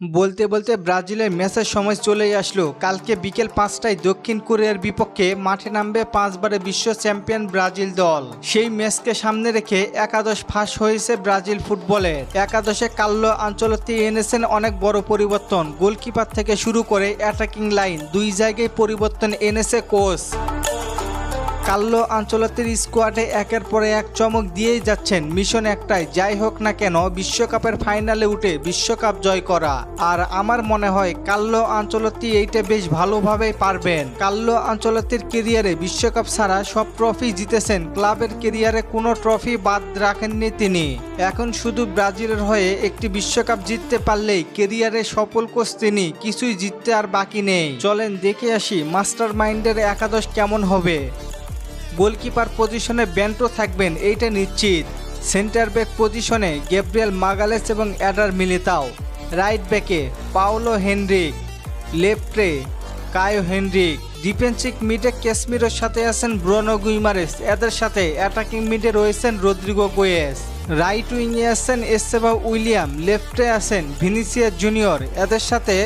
বলতে বলতে ব্রাজিলের ম্যাচের সময় চলেই আসলো। কালকে বিকেল পাঁচটায় দক্ষিণ কোরিয়ার বিপক্ষে মাঠে নামবে পাঁচবারে বিশ্ব চ্যাম্পিয়ন ব্রাজিল দল। সেই ম্যাচকে সামনে রেখে একাদশ ফাঁস হয়েছে ব্রাজিল ফুটবলের একাদশে কাল্লো আঞ্চলতি এনেছেন অনেক বড় পরিবর্তন। গোলকিপার থেকে শুরু করে অ্যাটাকিং লাইন দুই জায়গায় পরিবর্তন এনেছে কোচ। কাল্লো আঞ্চলতির স্কোয়াডে একের পরে এক চমক দিয়েই যাচ্ছেন মিশন একটাই। যাই হোক না কেন, বিশ্বকাপের ফাইনালে উঠে বিশ্বকাপ জয় করা। আর আমার মনে হয় কাল্লো আঞ্চলতি এইটা বেশ ভালোভাবেই পারবেন। কাল্লো আঞ্চলতির কেরিয়ারে বিশ্বকাপ ছাড়া সব ট্রফি জিতেছেন। ক্লাবের কেরিয়ারে কোনো ট্রফি বাদ রাখেননি তিনি। এখন শুধু ব্রাজিলের হয়ে একটি বিশ্বকাপ জিততে পারলেই কেরিয়ারে সফল কোচ তিনি, কিছুই জিততে আর বাকি নেই। চলেন দেখে আসি মাস্টার মাইন্ডের একাদশ কেমন হবে। গোলকিপার পজিশনে ব্যান্টো থাকবেন, এইটা নিশ্চিত। সেন্টার ব্যাক পজিশনে গ্যাব্রিয়েল মাগালেস এবং অ্যাডার মিলিতাও। রাইট ব্যাকে পাওলো হেনরিক, লেফটে কায়ো হেনরিক। ডিফেন্সিভ মিডে ক্যাসমিরের সাথে আছেন ব্রনো গুইমারেস, এদের সাথে অ্যাটাকিং মিডে রয়েছেন রদ্রিগো গোয়েস। রাইট উইংয়ে আছেন এসেবা উইলিয়াম, লেফটে আছেন ভিনিসিয়া জুনিয়র, এদের সাথে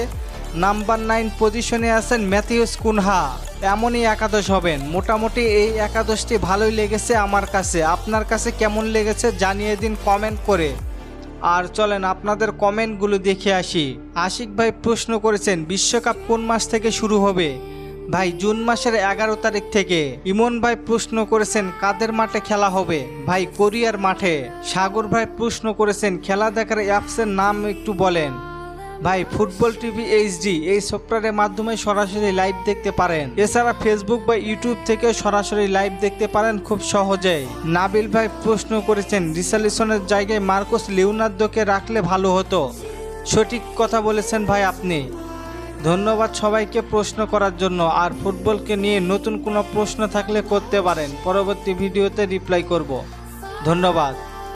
নাম্বার নাইন পজিশনে আছেন ম্যাথিউস কুনহা। এমনই একাদশ হবেন। মোটামুটি এই একাদশটি ভালোই লেগেছে আমার কাছে। আপনার কাছে কেমন লেগেছে জানিয়ে দিন কমেন্ট করে। আর চলেন আপনাদের কমেন্টগুলো দেখে আসি। আশিক ভাই প্রশ্ন করেছেন, বিশ্বকাপ কোন মাস থেকে শুরু হবে? ভাই, জুন মাসের এগারো তারিখ থেকে। ইমন ভাই প্রশ্ন করেছেন, কাদের মাঠে খেলা হবে? ভাই, কোরিয়ার মাঠে। সাগর ভাই প্রশ্ন করেছেন, খেলা দেখার অ্যাপসের নাম একটু বলেন। ভাই, ফুটবল টিভি এইচডি, এই সফটওয়্যারের মাধ্যমে সরাসরি লাইভ দেখতে পারেন। এছাড়া ফেসবুক বা ইউটিউব থেকে সরাসরি লাইভ দেখতে পারেন খুব সহজেই। নাবিল ভাই প্রশ্ন করেছেন রিসালিসনের জায়গায় মার্কোস লিওনার্দোকে রাখলে ভালো হতো? সঠিক কথা বলেছেন ভাই আপনি। ধন্যবাদ সবাইকে প্রশ্ন করার জন্য। আর ফুটবলকে নিয়ে নতুন কোনো প্রশ্ন থাকলে করতে পারেন। পরবর্তী ভিডিওতে রিপ্লাই করব। ধন্যবাদ।